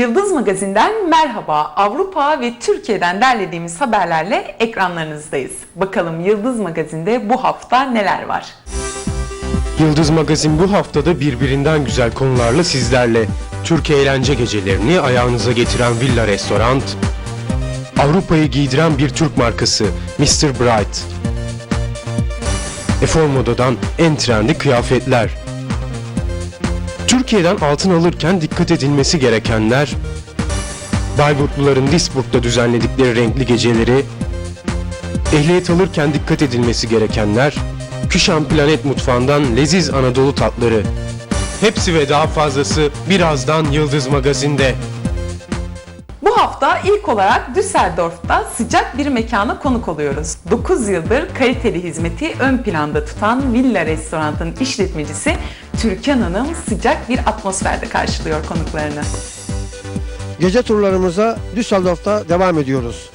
Yıldız Magazin'den merhaba. Avrupa ve Türkiye'den derlediğimiz haberlerle ekranlarınızdayız. Bakalım Yıldız Magazin'de bu hafta neler var? Yıldız Magazin bu haftada birbirinden güzel konularla sizlerle. Türk eğlence gecelerini ayağınıza getiren Villa Restoran, Avrupa'yı giydiren bir Türk markası Mr. Bright, Efor Moda'dan en trendi kıyafetler, Türkiye'den altın alırken dikkat edilmesi gerekenler, Bayburtluların Disburg'da düzenledikleri renkli geceleri, ehliyet alırken dikkat edilmesi gerekenler, Küşan Planet Mutfağı'ndan leziz Anadolu tatları. Hepsi ve daha fazlası birazdan Yıldız Magazin'de. Bu hafta ilk olarak Düsseldorf'ta sıcak bir mekana konuk oluyoruz. 9 yıldır kaliteli hizmeti ön planda tutan Villa Restoran'ın işletmecisi Türkan Hanım sıcak bir atmosferde karşılıyor konuklarını. Gece turlarımıza Düsseldorf'ta devam ediyoruz.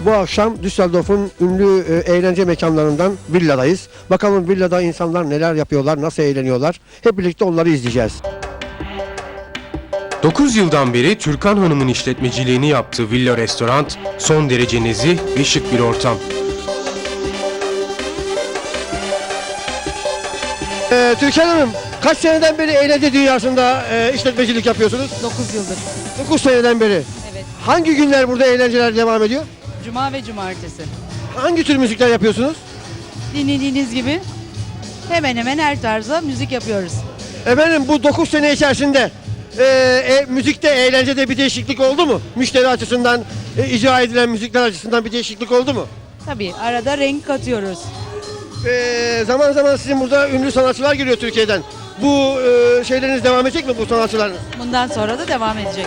Bu akşam Düsseldorf'un ünlü e, eğlence mekanlarından villadayız. Bakalım villada insanlar neler yapıyorlar, nasıl eğleniyorlar. Hep birlikte onları izleyeceğiz. 9 yıldan beri Türkan Hanım'ın işletmeciliğini yaptığı Villa Restoran son derece nezih ve şık bir ortam. Ee, Türkan Hanım, kaç seneden beri eğlence dünyasında e, işletmecilik yapıyorsunuz? 9 yıldır. 9 seneden beri. Evet. Hangi günler burada eğlenceler devam ediyor? Cuma ve cumartesi. Hangi tür müzikler yapıyorsunuz? Dinlediğiniz gibi hemen hemen her tarzda müzik yapıyoruz. Efendim bu 9 sene içerisinde e, e, müzikte, eğlencede bir değişiklik oldu mu? Müşteri açısından, e, icra edilen müzikler açısından bir değişiklik oldu mu? Tabii arada renk katıyoruz. Ee, zaman zaman sizin burada ünlü sanatçılar geliyor Türkiye'den. Bu e, şeyleriniz devam edecek mi bu sanatçılarınız? Bundan sonra da devam edecek.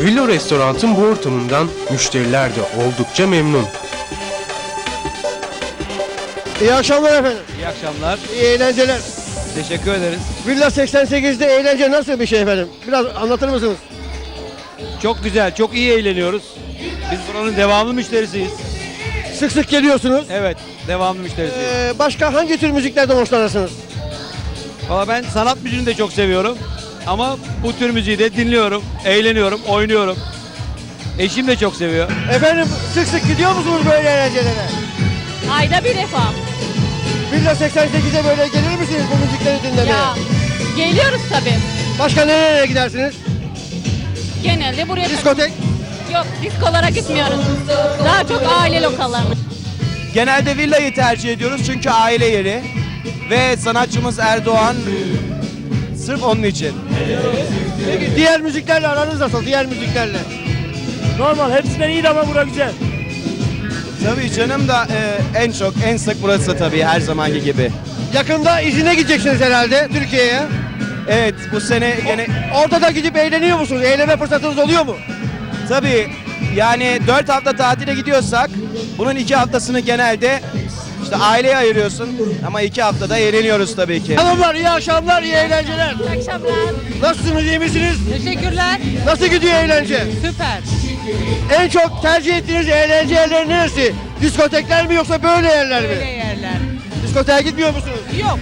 Villa Restoran'ın bu ortamından müşteriler de oldukça memnun. İyi akşamlar efendim. İyi akşamlar. İyi eğlenceler. Teşekkür ederiz. Villa 88'de eğlence nasıl bir şey efendim? Biraz anlatır mısınız? Çok güzel, çok iyi eğleniyoruz. Biz buranın devamlı müşterisiyiz. Sık sık geliyorsunuz. Evet, devamlı müşterisiyiz. Ee, başka hangi tür müziklerden hoşlanırsınız? Valla ben sanat müziğini de çok seviyorum. Ama bu tür müziği de dinliyorum, eğleniyorum, oynuyorum. Eşim de çok seviyor. Efendim sık sık gidiyor musunuz böyle eğlencelere? Ayda bir defa. Villa 88'e böyle gelir misiniz bu müzikleri dinlemeye? Ya geliyoruz tabii. Başka nereye gidersiniz? Genelde buraya Diskotek? yok diskolara gitmiyoruz. Daha çok aile lokallarına. Genelde villayı tercih ediyoruz çünkü aile yeri ve sanatçımız Erdoğan sırf onun için. Peki diğer müziklerle aranız nasıl? Diğer müziklerle. Normal hepsinden iyi ama bura güzel. Tabii canım da e, en çok en sık burası tabii her zamanki gibi. Yakında izine gideceksiniz herhalde Türkiye'ye. Evet bu sene gene Orada da gidip eğleniyor musunuz? Eğlenme fırsatınız oluyor mu? tabii yani 4 hafta tatile gidiyorsak bunun 2 haftasını genelde işte aileye ayırıyorsun ama 2 haftada eğleniyoruz tabii ki. Hanımlar iyi akşamlar, iyi eğlenceler. İyi akşamlar. Nasılsınız, iyi misiniz? Teşekkürler. Nasıl gidiyor eğlence? Süper. En çok tercih ettiğiniz eğlence yerleri neresi? Diskotekler mi yoksa böyle yerler mi? yerler. Diskoteye gitmiyor musunuz? Yok.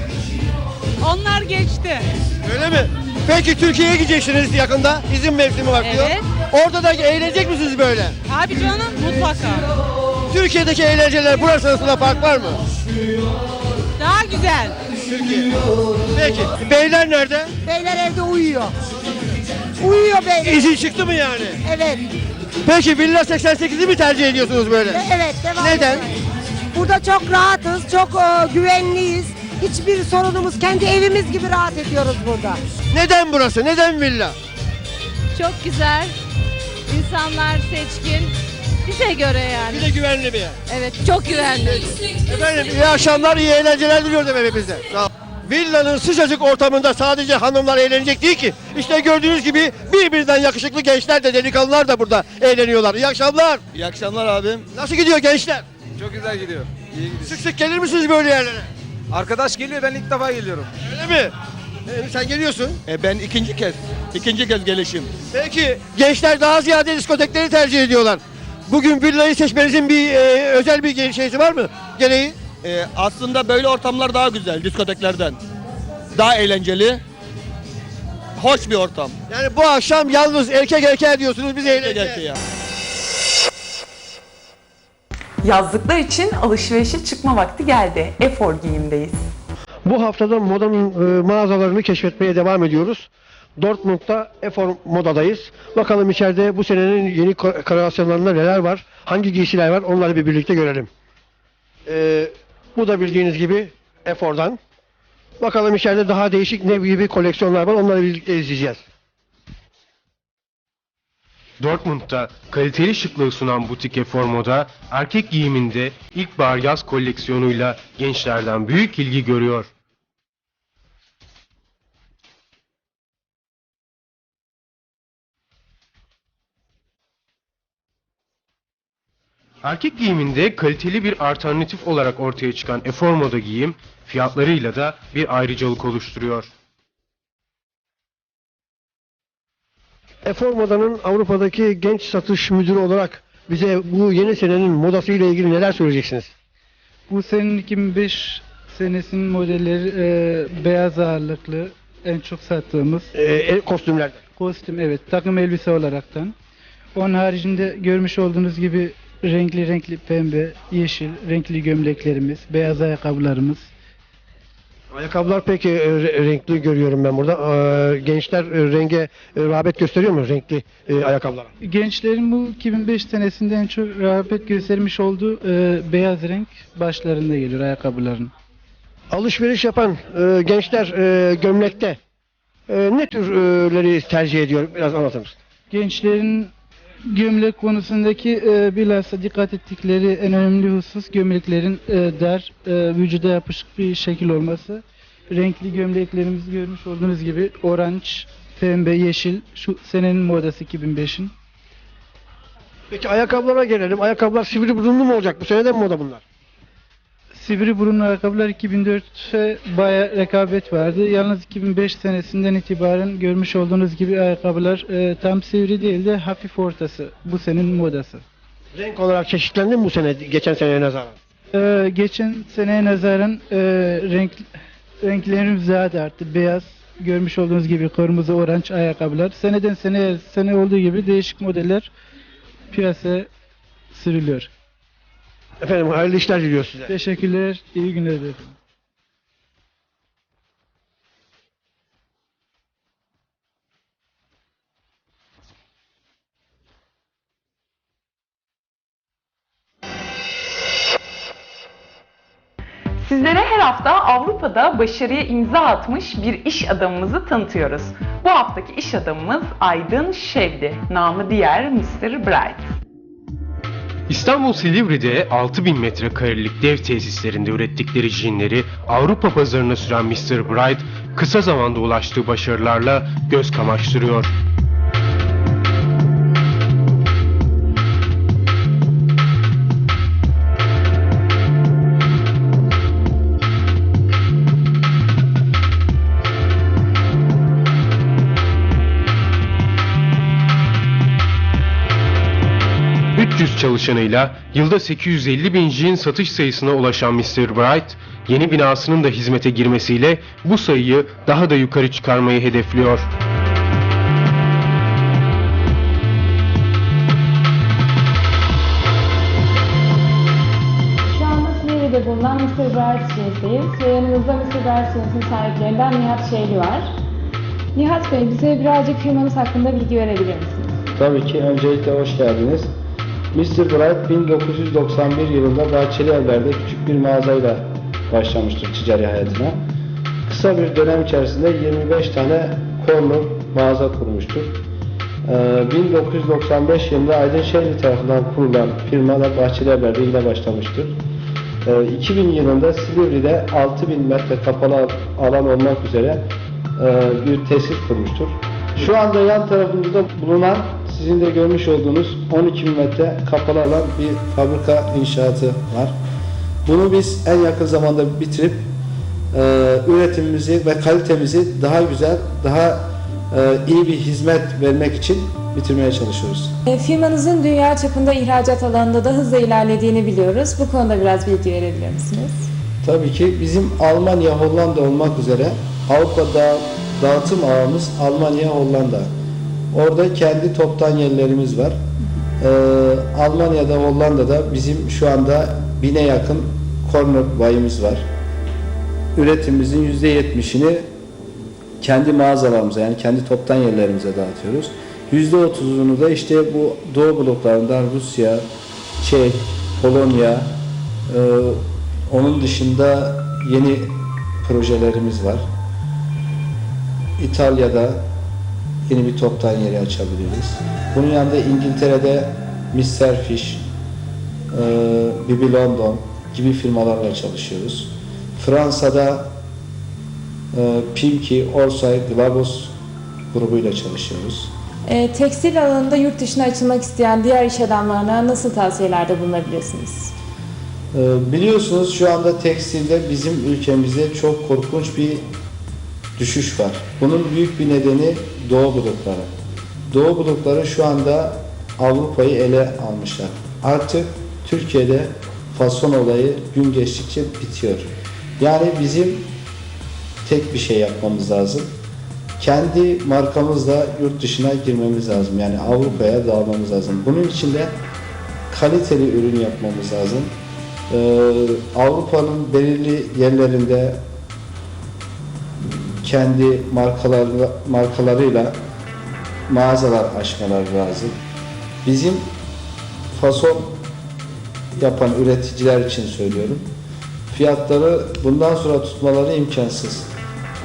Onlar geçti. Öyle mi? Peki Türkiye'ye gideceksiniz yakında. İzin mevsimi var diyor. Evet. Orada da eğlenecek misiniz böyle? Abi canım mutlaka. Türkiye'deki eğlenceler burası arasında fark var mı? Daha güzel. Türkiye. Peki. Beyler nerede? Beyler evde uyuyor. Uyuyor beyler. İzin çıktı mı yani? Evet. Peki Villa 88'i mi tercih ediyorsunuz böyle? Evet devam Neden? edelim. Burada çok rahatız, çok e, güvenliyiz. Hiçbir sorunumuz, kendi evimiz gibi rahat ediyoruz burada. Neden burası? Neden villa? Çok güzel. İnsanlar seçkin. Bize göre yani. Bir de güvenli bir yer. Evet çok güvenli. Efendim iyi akşamlar, iyi eğlenceler diliyoruz efendim hepinize. Sağ olun. Villanın sıcacık ortamında sadece hanımlar eğlenecek değil ki. İşte gördüğünüz gibi birbirinden yakışıklı gençler de delikanlılar da burada eğleniyorlar. İyi akşamlar. İyi akşamlar abim. Nasıl gidiyor gençler? Çok güzel gidiyor. İyi gidiyor. Sık sık gelir misiniz böyle yerlere? Arkadaş geliyor ben ilk defa geliyorum. Öyle mi? Ee, sen geliyorsun. E, ben ikinci kez, ikinci kez gelişim. Peki gençler daha ziyade diskotekleri tercih ediyorlar. Bugün villayı seçmenizin bir e, özel bir şeysi var mı? Gereği? E, aslında böyle ortamlar daha güzel diskoteklerden. Daha eğlenceli. hoş bir ortam. Yani bu akşam yalnız erkek erkeğe diyorsunuz biz eğleneceğiz. ya. Yazlıklar için alışverişe çıkma vakti geldi. Efor giyimdeyiz. Bu haftada modanın e, mağazalarını keşfetmeye devam ediyoruz. Dortmund'da Efor Moda'dayız. Bakalım içeride bu senenin yeni ko- kreasyonlarında neler var, hangi giysiler var onları bir birlikte görelim. E, bu da bildiğiniz gibi Efor'dan. Bakalım içeride daha değişik ne gibi koleksiyonlar var onları birlikte izleyeceğiz. Dortmund'da kaliteli şıklığı sunan butik Eformo'da erkek giyiminde ilkbahar yaz koleksiyonuyla gençlerden büyük ilgi görüyor. Erkek giyiminde kaliteli bir alternatif olarak ortaya çıkan Eformo'da giyim fiyatlarıyla da bir ayrıcalık oluşturuyor. Efor Moda'nın Avrupa'daki genç satış müdürü olarak bize bu yeni senenin modası ile ilgili neler söyleyeceksiniz? Bu senin 2005 senesinin modelleri e, beyaz ağırlıklı en çok sattığımız E, el kostümler. kostüm evet takım elbise olaraktan. Onun haricinde görmüş olduğunuz gibi renkli renkli pembe, yeşil renkli gömleklerimiz, beyaz ayakkabılarımız. Ayakkabılar pek e, re- renkli görüyorum ben burada. E, gençler e, renge e, rağbet gösteriyor mu renkli e, ayakkabılara? Gençlerin bu 2005 senesinde en çok rağbet göstermiş olduğu e, beyaz renk başlarında geliyor ayakkabıların. Alışveriş yapan e, gençler e, gömlekte e, ne türleri tercih ediyor? Biraz anlatır mısın? Gençlerin gömlek konusundaki e, bilhassa dikkat ettikleri en önemli husus gömleklerin e, dar, e, vücuda yapışık bir şekil olması. Renkli gömleklerimizi görmüş olduğunuz gibi orange, pembe, yeşil şu senenin modası 2005'in. Peki ayakkabılara gelelim. Ayakkabılar sivri burunlu mu olacak? Bu seneden moda bunlar? Sivri burunlu ayakkabılar 2004'te baya rekabet vardı. Yalnız 2005 senesinden itibaren görmüş olduğunuz gibi ayakkabılar e, tam sivri değil de hafif ortası. Bu senenin modası. Renk olarak çeşitlendi mi bu sene geçen seneye nazaran? Ee, geçen seneye nazaran e, renk renklerimiz daha da arttı. Beyaz, görmüş olduğunuz gibi kırmızı, orange ayakkabılar. Seneden seneye sene olduğu gibi değişik modeller piyasaya sürülüyor. Efendim hayırlı işler diliyoruz size. Teşekkürler, iyi günler efendim. Sizlere her hafta Avrupa'da başarıya imza atmış bir iş adamımızı tanıtıyoruz. Bu haftaki iş adamımız Aydın Şevdi, namı diğer Mr. Bright. İstanbul Silivri'de 6000 metrekarelik dev tesislerinde ürettikleri jinleri Avrupa pazarına süren Mr. Bright kısa zamanda ulaştığı başarılarla göz kamaştırıyor. ...300 çalışanıyla yılda 850 bin jin satış sayısına ulaşan Mr. Bright... ...yeni binasının da hizmete girmesiyle bu sayıyı daha da yukarı çıkarmayı hedefliyor. Silivri'de bulunan Mr. Bright Jeans'teyiz ve yanımızda Mr. Bright Jeans'in sahiplerinden Nihat Şeyli var. Nihat Bey, bize birazcık firmanız hakkında bilgi verebilir misiniz? Tabii ki öncelikle hoş geldiniz. Mr. Bright 1991 yılında Bahçeli Evler'de küçük bir mağazayla başlamıştır ticari hayatına. Kısa bir dönem içerisinde 25 tane corner mağaza kurmuştur. Ee, 1995 yılında Aydın Şehri tarafından kurulan firma da Bahçeli Evler'de yine başlamıştır. Ee, 2000 yılında Silivri'de 6000 metre kapalı alan olmak üzere e, bir tesis kurmuştur. Şu anda yan tarafımızda bulunan sizin de görmüş olduğunuz 12 metre kapalı alan bir fabrika inşaatı var. Bunu biz en yakın zamanda bitirip e, üretimimizi ve kalitemizi daha güzel, daha e, iyi bir hizmet vermek için bitirmeye çalışıyoruz. E, Firmanızın dünya çapında ihracat alanında da hızla ilerlediğini biliyoruz. Bu konuda biraz bilgi verebilir misiniz? Tabii ki bizim Almanya, Hollanda olmak üzere Avrupa'da dağıtım ağımız Almanya, Hollanda. Orada kendi toptan yerlerimiz var. Ee, Almanya'da, Hollanda'da bizim şu anda bine yakın corner bayimiz var. Üretimimizin %70'ini kendi mağazalarımıza yani kendi toptan yerlerimize dağıtıyoruz. %30'unu da işte bu Doğu bloklarından Rusya, Çek, Polonya, e, onun dışında yeni projelerimiz var. İtalya'da yeni bir toptan yeri açabiliriz. Bunun yanında İngiltere'de Mr. Fish, e, Bibi London gibi firmalarla çalışıyoruz. Fransa'da e, Pimki, Orsay, Glabus grubuyla çalışıyoruz. E, tekstil alanında yurt dışına açılmak isteyen diğer iş adamlarına nasıl tavsiyelerde bulunabilirsiniz? Ee, Biliyorsunuz şu anda tekstilde bizim ülkemizde çok korkunç bir düşüş var. Bunun büyük bir nedeni Doğu blokları. Doğu blokları şu anda Avrupa'yı ele almışlar. Artık Türkiye'de fason olayı gün geçtikçe bitiyor. Yani bizim tek bir şey yapmamız lazım. Kendi markamızla yurt dışına girmemiz lazım. Yani Avrupa'ya dağılmamız lazım. Bunun için de kaliteli ürün yapmamız lazım. Ee, Avrupa'nın belirli yerlerinde kendi markalarla, markalarıyla mağazalar açmaları lazım. Bizim fason yapan üreticiler için söylüyorum. Fiyatları bundan sonra tutmaları imkansız.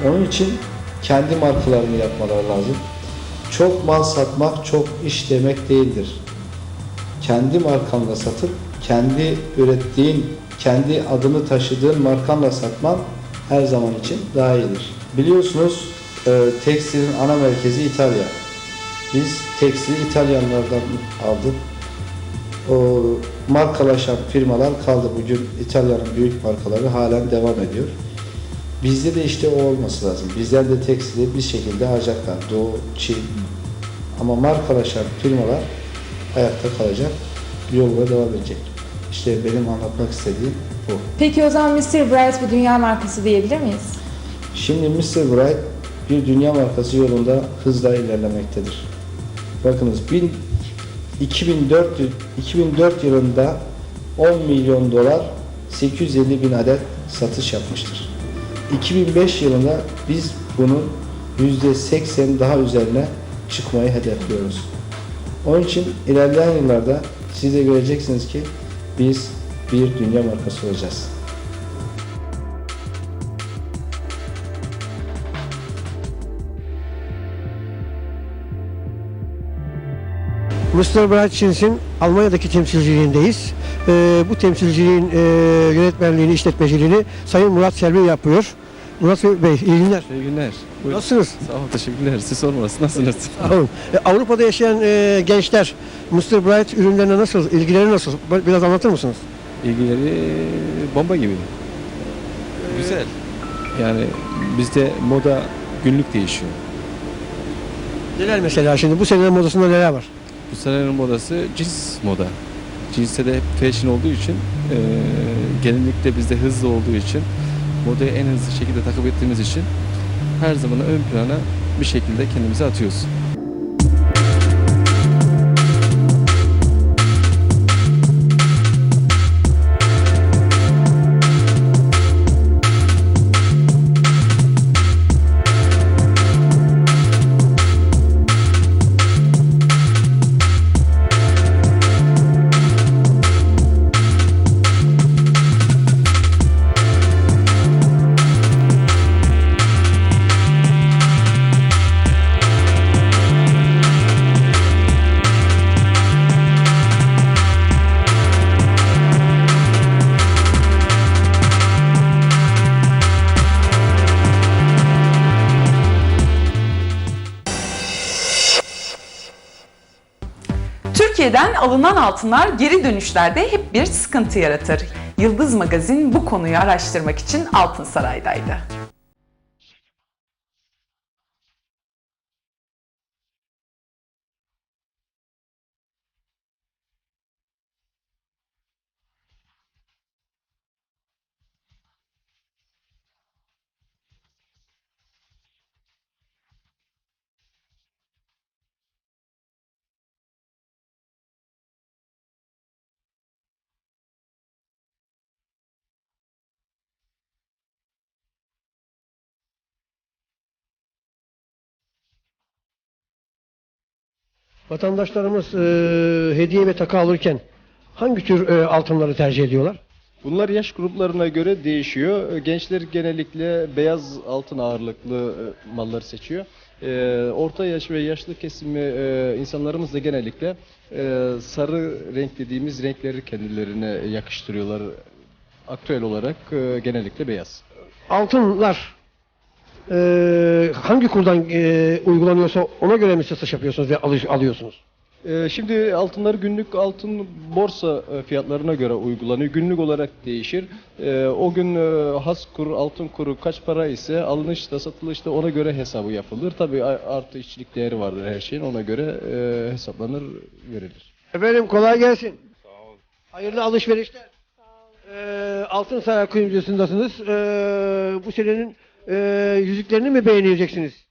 Onun için kendi markalarını yapmaları lazım. Çok mal satmak çok iş demek değildir kendi markanla satıp kendi ürettiğin, kendi adını taşıdığın markanla satman her zaman için daha iyidir. Biliyorsunuz e, tekstilin ana merkezi İtalya. Biz tekstili İtalyanlardan aldık. O markalaşan firmalar kaldı. Bugün İtalya'nın büyük markaları halen devam ediyor. Bizde de işte o olması lazım. Bizden de tekstili bir şekilde alacaklar. Doğu, Çin. Ama markalaşan firmalar ayakta kalacak, yoluna devam edecek. İşte benim anlatmak istediğim bu. Peki o zaman Mr. Bright bir dünya markası diyebilir miyiz? Şimdi Mr. Bright bir dünya markası yolunda hızla ilerlemektedir. Bakınız bin, 2004, 2004 yılında 10 milyon dolar 850 bin adet satış yapmıştır. 2005 yılında biz bunun %80 daha üzerine çıkmayı hedefliyoruz. Onun için ilerleyen yıllarda siz de göreceksiniz ki biz bir dünya markası olacağız. Mr. Bright Jeans'in Almanya'daki temsilciliğindeyiz. Ee, bu temsilciliğin e, yönetmenliğini, işletmeciliğini Sayın Murat Selvi yapıyor. Murat Bey, iyi günler. İyi günler. Buyurun. Nasılsınız? Sağ olun, teşekkürler. Siz sormalısınız. Nasılsınız? Sağ olun. E, Avrupa'da yaşayan e, gençler Mr. Bright ürünlerine nasıl, ilgileri nasıl? Biraz anlatır mısınız? İlgileri bomba gibi. Güzel. Yani bizde moda günlük değişiyor. Neler mesela şimdi? Bu senenin modasında neler var? Bu senenin modası cins moda. Cinste de fashion olduğu için eee genellikle bizde hızlı olduğu için modayı en hızlı şekilde takip ettiğimiz için her zaman ön plana bir şekilde kendimizi atıyoruz. Alınan altınlar geri dönüşlerde hep bir sıkıntı yaratır. Yıldız Magazin bu konuyu araştırmak için Altın Saray'daydı. Vatandaşlarımız e, hediye ve takı alırken hangi tür e, altınları tercih ediyorlar? Bunlar yaş gruplarına göre değişiyor. Gençler genellikle beyaz altın ağırlıklı e, malları seçiyor. E, Orta yaş ve yaşlı kesimi e, insanlarımız da genellikle e, sarı renk dediğimiz renkleri kendilerine yakıştırıyorlar. Aktüel olarak e, genellikle beyaz. Altınlar e, hangi kurdan e, uygulanıyorsa ona göre mi satış yapıyorsunuz ve alış, alıyorsunuz? Ee, Şimdi altınlar günlük altın borsa e, fiyatlarına göre uygulanıyor. Günlük olarak değişir. Ee, O gün e, has kur, altın kuru kaç para ise alınışta, satılışta ona göre hesabı yapılır. Tabii artı işçilik değeri vardır her şeyin. Ona göre e, hesaplanır, verilir. Efendim kolay gelsin. Sağ ol. Hayırlı alışverişler. Ee, Altın Saray Kuyumcusu'ndasınız. Ee, bu senenin e, yüzüklerini mi beğeneceksiniz?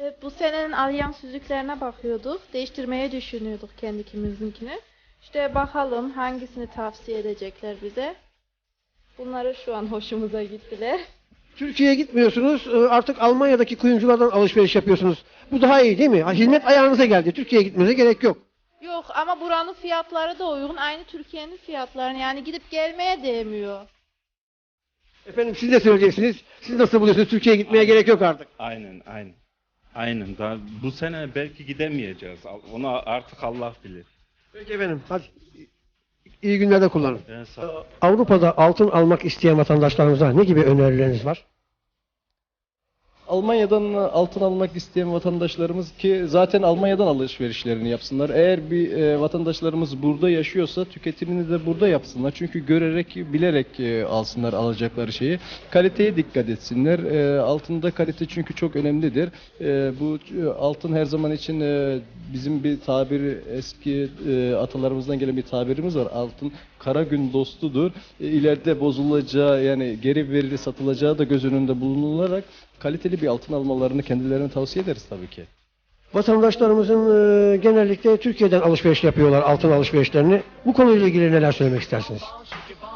Evet, bu senenin alyans yüzüklerine bakıyorduk. Değiştirmeyi düşünüyorduk kendi ikimizinkini. İşte bakalım hangisini tavsiye edecekler bize. Bunları şu an hoşumuza gittiler. Türkiye'ye gitmiyorsunuz. e, Artık Almanya'daki kuyumculardan alışveriş yapıyorsunuz. Bu daha iyi değil mi? Ha, Hizmet ayağınıza geldi. Türkiye'ye gitmenize gerek yok. Yok ama buranın fiyatları da uygun. Aynı Türkiye'nin fiyatlarını yani gidip gelmeye değmiyor. Efendim siz de söyleyeceksiniz. Siz nasıl buluyorsunuz? Türkiye'ye gitmeye gerek yok artık. Aynen, aynen. Aynen. Daha bu sene belki gidemeyeceğiz. Onu artık Allah bilir. Peki efendim. Hadi. İyi günlerde kullanın. Ben sağ Avrupa'da altın almak isteyen vatandaşlarımıza ne gibi önerileriniz var? Almanya'dan altın almak isteyen vatandaşlarımız ki zaten Almanya'dan alışverişlerini yapsınlar. Eğer bir e, vatandaşlarımız burada yaşıyorsa tüketimini de burada yapsınlar. Çünkü görerek, bilerek e, alsınlar alacakları şeyi. Kaliteye dikkat etsinler. E, altında kalite çünkü çok önemlidir. E, bu e, altın her zaman için e, bizim bir tabiri eski e, atalarımızdan gelen bir tabirimiz var. Altın kara gün dostudur. E, ileride bozulacağı yani geri verili satılacağı da göz önünde bulunularak kaliteli bir altın almalarını kendilerine tavsiye ederiz tabii ki. Vatandaşlarımızın e, genellikle Türkiye'den alışveriş yapıyorlar altın alışverişlerini. Bu konuyla ilgili neler söylemek istersiniz?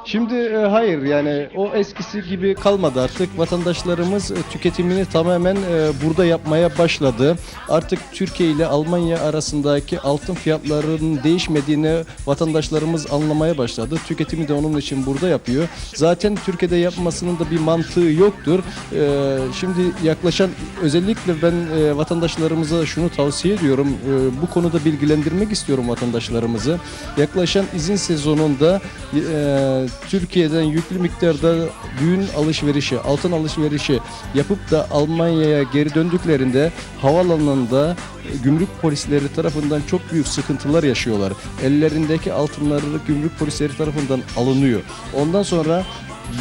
Şimdi e, hayır yani o eskisi gibi kalmadı artık. Vatandaşlarımız e, tüketimini tamamen e, burada yapmaya başladı. Artık Türkiye ile Almanya arasındaki altın fiyatlarının değişmediğini vatandaşlarımız anlamaya başladı. Tüketimi de onun için burada yapıyor. Zaten Türkiye'de yapmasının da bir mantığı yoktur. E, Şimdi yaklaşan özellikle ben e, vatandaşlarımıza şunu tavsiye ediyorum. E, Bu konuda bilgilendirmek istiyorum vatandaşlarımızı. Yaklaşan izin sezonunda e, Türkiye'den yüklü miktarda düğün alışverişi, altın alışverişi yapıp da Almanya'ya geri döndüklerinde havaalanında gümrük polisleri tarafından çok büyük sıkıntılar yaşıyorlar. Ellerindeki altınları gümrük polisleri tarafından alınıyor. Ondan sonra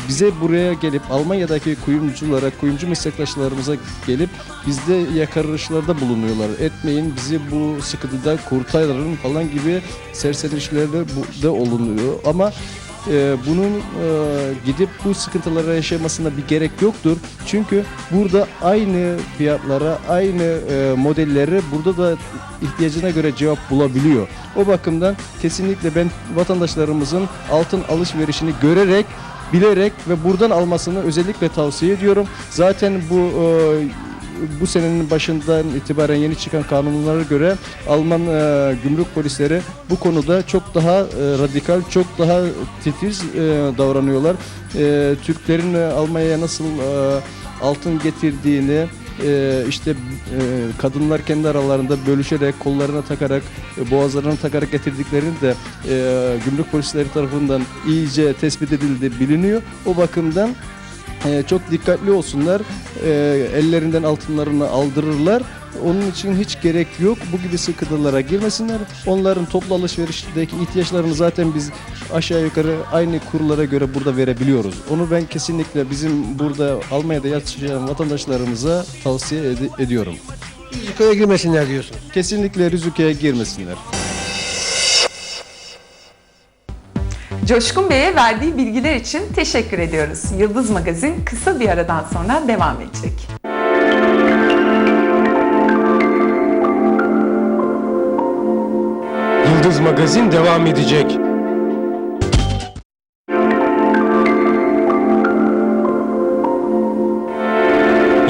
bize buraya gelip Almanya'daki kuyumculara, kuyumcu meslektaşlarımıza gelip bizde yakarışlarda bulunuyorlar. Etmeyin bizi bu sıkıntıda kurtarın falan gibi serserişlerde da olunuyor. Ama e, bunun e, gidip bu sıkıntılara yaşamasına bir gerek yoktur. Çünkü burada aynı fiyatlara, aynı e, modelleri burada da ihtiyacına göre cevap bulabiliyor. O bakımdan kesinlikle ben vatandaşlarımızın altın alışverişini görerek bilerek ve buradan almasını özellikle tavsiye ediyorum. Zaten bu e, bu senenin başından itibaren yeni çıkan kanunlara göre Alman e, gümrük polisleri bu konuda çok daha e, radikal, çok daha titiz e, davranıyorlar. E, Türklerin e, Almanya'ya nasıl e, altın getirdiğini e, işte e, kadınlar kendi aralarında bölüşerek kollarına takarak e, boğazlarına takarak getirdiklerini de gümrük polisleri tarafından iyice tespit edildi biliniyor. O bakımdan e, çok dikkatli olsunlar. E, ellerinden altınlarını aldırırlar. Onun için hiç gerek yok. Bu gibi sıkıntılara girmesinler. Onların toplu alışverişteki ihtiyaçlarını zaten biz aşağı yukarı aynı kurlara göre burada verebiliyoruz. Onu ben kesinlikle bizim burada Almanya'da yaşayan vatandaşlarımıza tavsiye ed- ediyorum. Rizikoya girmesinler diyorsun. Kesinlikle Rizuka'ya girmesinler. Coşkun Bey'e verdiği bilgiler için teşekkür ediyoruz. Yıldız Magazin kısa bir aradan sonra devam edecek. Yıldız Magazin devam edecek.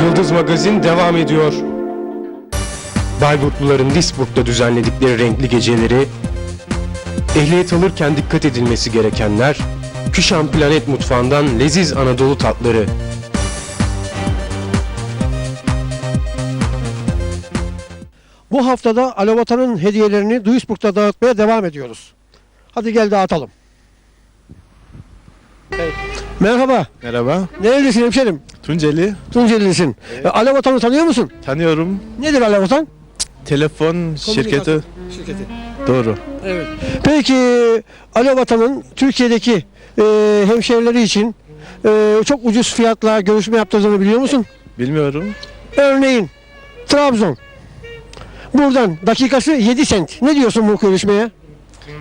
Yıldız Magazin devam ediyor. Bayburtluların Disburg'da düzenledikleri renkli geceleri, ehliyet alırken dikkat edilmesi gerekenler, Küşan Planet Mutfağı'ndan leziz Anadolu tatları, Bu haftada Alovatan'ın hediyelerini Duisburg'da dağıtmaya devam ediyoruz. Hadi gel dağıtalım. Merhaba. Merhaba. Nerelisin hemşerim? Tunceli. Tunceli'lisin. E, Alovatan'ı tanıyor musun? Tanıyorum. Nedir Alovatan? Telefon şirketi. Şirketi. Doğru. Evet. Peki Alovatan'ın Türkiye'deki e, hemşehrileri için e, çok ucuz fiyatla görüşme yaptırdığını biliyor musun? Bilmiyorum. Örneğin Trabzon. Buradan dakikası 7 sent. Ne diyorsun bu görüşmeye?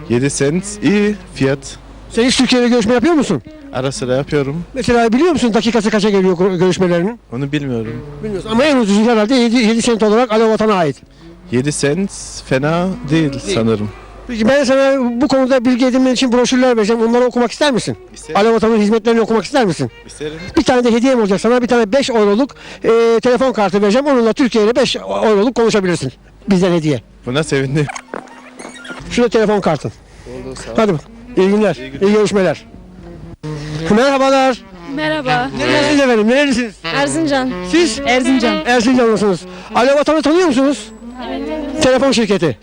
7 sent iyi fiyat. Sen hiç Türkiye'de görüşme yapıyor musun? Ara sıra yapıyorum. Mesela biliyor musun dakikası kaça geliyor gö- görüşmelerinin? Onu bilmiyorum. Bilmiyorsun ama en ucuzu herhalde 7, 7 sent olarak Alovatan'a ait. 7 sent fena değil sanırım. Peki ben sana bu konuda bilgi edinmen için broşürler vereceğim. Onları okumak ister misin? İsterim. Alovatan'ın hizmetlerini okumak ister misin? İsterim. Bir tane de hediyem olacak sana. Bir tane 5 euroluk e, telefon kartı vereceğim. Onunla Türkiye ile 5 euroluk konuşabilirsin. Bizden hediye. Buna sevindim. Şurada telefon kartın. Hadi bak. İyi günler. İyi, görüşmeler. Merhabalar. Merhaba. Nerelisiniz efendim? Nerelisiniz? Erzincan. Siz? Erzincan. Erzincanlısınız. Alo Vatan'ı tanıyor musunuz? Telefon şirketi.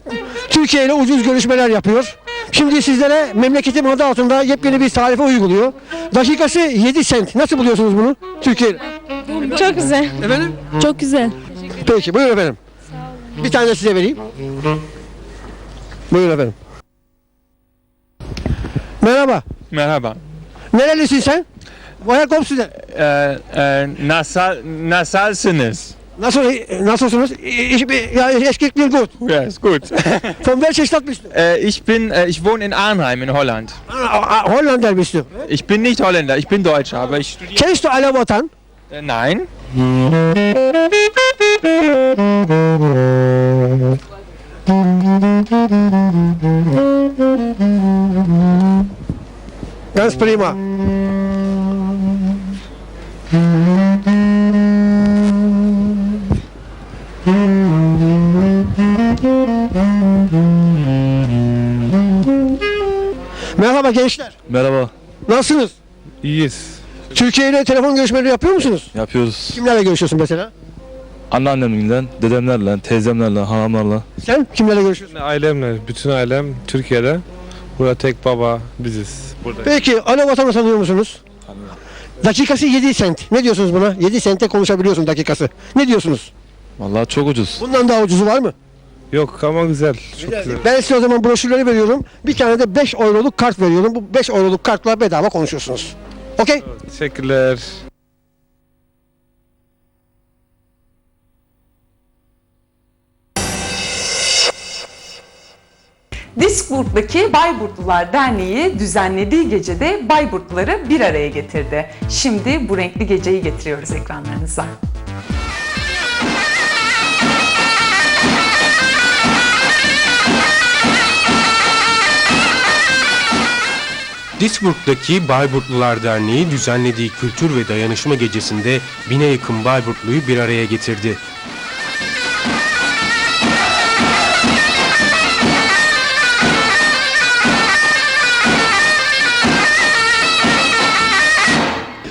Türkiye ile ucuz görüşmeler yapıyor. Şimdi sizlere memleketim adı altında yepyeni bir tarife uyguluyor. Dakikası 7 sent. Nasıl buluyorsunuz bunu? Türkiye. Çok güzel. Efendim? Çok güzel. Peki buyurun efendim. Bir tane de size vereyim. Buyurun efendim. Merhaba. Merhaba. Nerelisin sen? Du denn? Ee, e, nasal, nasalsınız? Nasıl, nasılsınız? Ich, bin- ja, es geht mir gut. Yes, gut. Von welcher Stadt bist du? äh, ich bin, äh, ich wohne in Arnheim in Holland. Ah, Holländer bist du. Ich bin nicht Holländer, ich bin Deutscher, aber ich studiere. Kennst du Alo Vatan? Äh, nein. Ganz prima. Merhaba gençler. Merhaba. Nasılsınız? İyiyiz. Türkiye ile telefon görüşmeleri yapıyor musunuz? Yapıyoruz. Kimlerle görüşüyorsun mesela? Anneannemle, dedemlerle, teyzemlerle, halamlarla. Sen kimlerle görüşüyorsun? Ailemle, bütün ailem Türkiye'de. Burada tek baba biziz. Burada. Peki Alo Vatan'ı tanıyor musunuz? Dakikası 7 sent. Ne diyorsunuz buna? 7 sente konuşabiliyorsun dakikası. Ne diyorsunuz? Vallahi çok ucuz. Bundan daha ucuzu var mı? Yok ama güzel. Çok güzel. Ben size o zaman broşürleri veriyorum. Bir tane de 5 euroluk kart veriyorum. Bu 5 euroluk kartla bedava konuşuyorsunuz. Okey? Teşekkürler. Disburg'daki Bayburtlular Derneği düzenlediği gecede Bayburtluları bir araya getirdi. Şimdi bu renkli geceyi getiriyoruz ekranlarınıza. Disburg'daki Bayburtlular Derneği düzenlediği kültür ve dayanışma gecesinde bine yakın Bayburtluyu bir araya getirdi.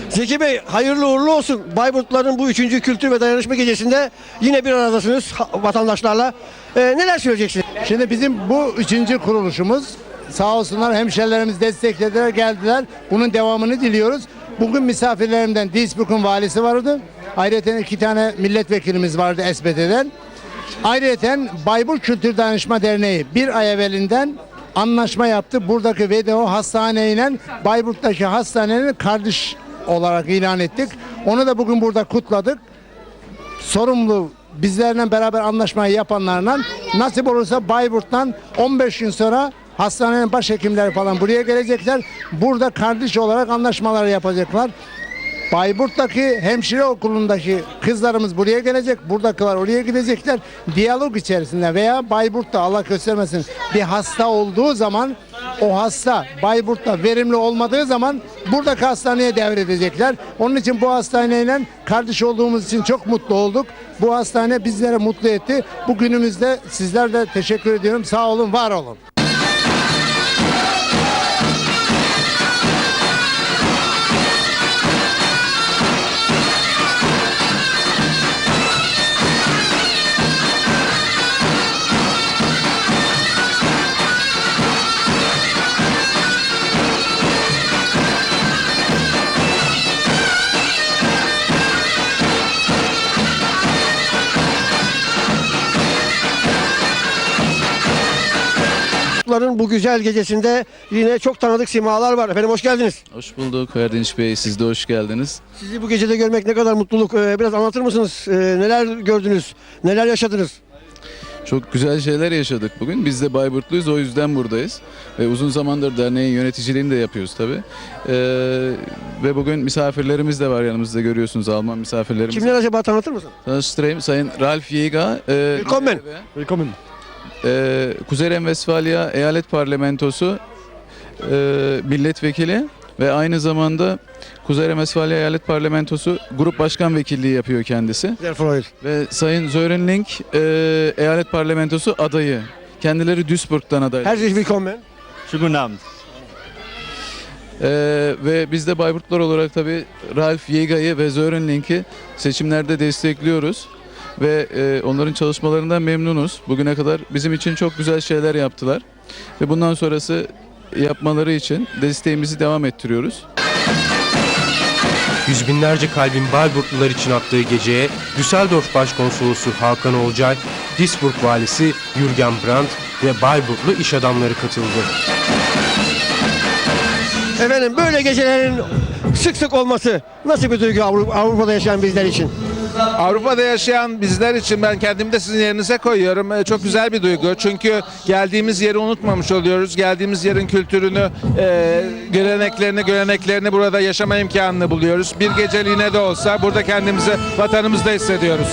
Zeki Bey hayırlı uğurlu olsun. Bayburtluların bu 3. Kültür ve Dayanışma Gecesi'nde yine bir aradasınız vatandaşlarla. Ee, neler söyleyeceksiniz? Şimdi bizim bu üçüncü kuruluşumuz sağ olsunlar hemşerilerimiz desteklediler geldiler. Bunun devamını diliyoruz. Bugün misafirlerimden Duisburg'un valisi vardı. Ayrıca iki tane milletvekilimiz vardı SBT'den. Ayrıca Bayburt Kültür Dayanışma Derneği bir ay evvelinden anlaşma yaptı. Buradaki VDO hastaneyle Bayburt'taki hastanenin kardeş olarak ilan ettik. Onu da bugün burada kutladık sorumlu bizlerle beraber anlaşmayı yapanlarla nasip olursa Bayburt'tan 15 gün sonra hastanenin başhekimleri falan buraya gelecekler. Burada kardeş olarak anlaşmalar yapacaklar. Bayburt'taki hemşire okulundaki kızlarımız buraya gelecek. Buradakiler oraya gidecekler. Diyalog içerisinde veya Bayburt'ta Allah göstermesin bir hasta olduğu zaman o hasta Bayburt'ta verimli olmadığı zaman buradaki hastaneye devredecekler. Onun için bu hastaneyle kardeş olduğumuz için çok mutlu olduk. Bu hastane bizlere mutlu etti. Bu günümüzde sizler de teşekkür ediyorum. Sağ olun, var olun. Bu güzel gecesinde yine çok tanıdık simalar var. Efendim hoş geldiniz. Hoş bulduk Erdinç Bey. Siz de hoş geldiniz. Sizi bu gecede görmek ne kadar mutluluk. Ee, Biraz anlatır mısınız? Ee, Neler gördünüz? Neler yaşadınız? Çok güzel şeyler yaşadık bugün. Biz de Bayburtluyuz o yüzden buradayız. Ve uzun zamandır derneğin yöneticiliğini de yapıyoruz tabii. Ee, ve bugün misafirlerimiz de var yanımızda görüyorsunuz Alman misafirlerimiz. Kimler acaba tanıtır mısın? Tanıştırayım Sayın Ralf Yeager. E, Willkommen. Willkommen. E, Kuzey Renvestfalya Eyalet Parlamentosu e, milletvekili ve aynı zamanda Kuzey Renvestfalya Eyalet Parlamentosu Grup Başkan Vekilliği yapıyor kendisi. Ve Sayın Sörenling e, Eyalet Parlamentosu adayı. Kendileri Duisburg'dan aday. Herzlich willkommen. Schönen Abend. Ee, ve biz de Bayburtlar olarak tabii Ralf Yeaga'yı ve Sörenlink'i seçimlerde destekliyoruz. Ve e, onların çalışmalarından memnunuz. Bugüne kadar bizim için çok güzel şeyler yaptılar. Ve bundan sonrası yapmaları için desteğimizi devam ettiriyoruz. Yüz binlerce kalbin Bayburtlular için attığı geceye Düsseldorf Başkonsolosu Hakan Olcay, Duisburg Valisi Jürgen Brandt ve Bayburtlu iş adamları katıldı. Efendim böyle gecelerin sık sık olması nasıl bir duygu Avru- Avrupa'da yaşayan bizler için? Avrupa'da yaşayan bizler için ben kendimi de sizin yerinize koyuyorum. Ee, Çok güzel bir duygu. Çünkü geldiğimiz yeri unutmamış oluyoruz. Geldiğimiz yerin kültürünü, e, geleneklerini, göreneklerini burada yaşama imkanını buluyoruz. Bir geceliğine de olsa burada kendimizi vatanımızda hissediyoruz.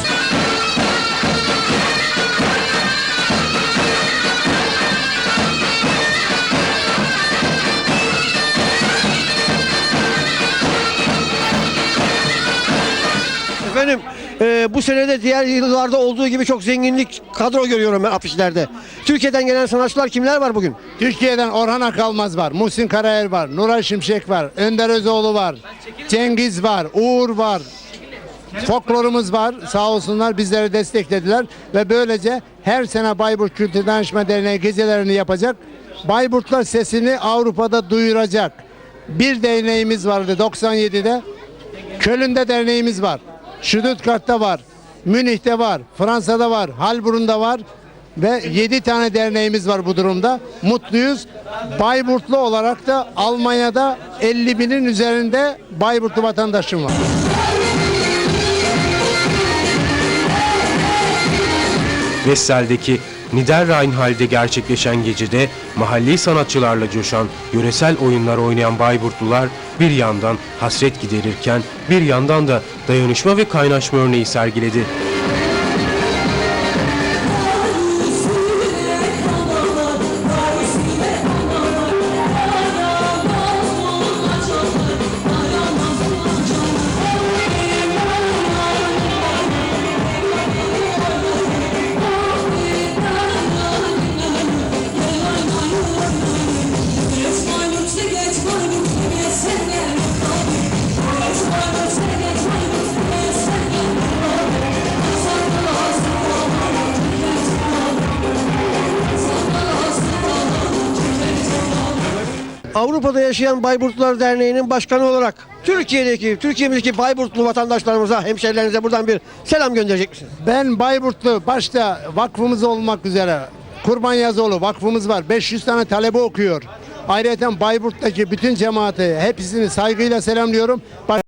E, bu senede diğer yıllarda olduğu gibi çok zenginlik kadro görüyorum ben afişlerde. Türkiye'den gelen sanatçılar kimler var bugün? Türkiye'den Orhan Akalmaz var, Muhsin Karaer var, Nuray Şimşek var, Önder Özoğlu var, Cengiz var, Uğur var. Folklorumuz var. Sağ olsunlar bizleri desteklediler ve böylece her sene Bayburt Kültür Danışma Derneği gecelerini yapacak. Bayburtlar sesini Avrupa'da duyuracak. Bir derneğimiz vardı 97'de. Köln'de derneğimiz var. Stuttgart'ta var. Münih'te var. Fransa'da var. Halburun'da var. Ve 7 tane derneğimiz var bu durumda. Mutluyuz. Bayburtlu olarak da Almanya'da 50 binin üzerinde Bayburtlu vatandaşım var. Vessel'deki Niederrheinhal'de gerçekleşen gecede mahalli sanatçılarla coşan yöresel oyunlar oynayan Bayburtlular bir yandan hasret giderirken bir yandan da dayanışma ve kaynaşma örneği sergiledi. Yaşayan Bayburtlular Derneği'nin başkanı olarak Türkiye'deki, Türkiye'mizdeki Bayburtlu vatandaşlarımıza, hemşerilerinize buradan bir selam gönderecek misiniz? Ben Bayburtlu başta vakfımız olmak üzere Kurban Yazıoğlu vakfımız var. 500 tane talebe okuyor. Ayrıca Bayburt'taki bütün cemaati hepsini saygıyla selamlıyorum. Baş-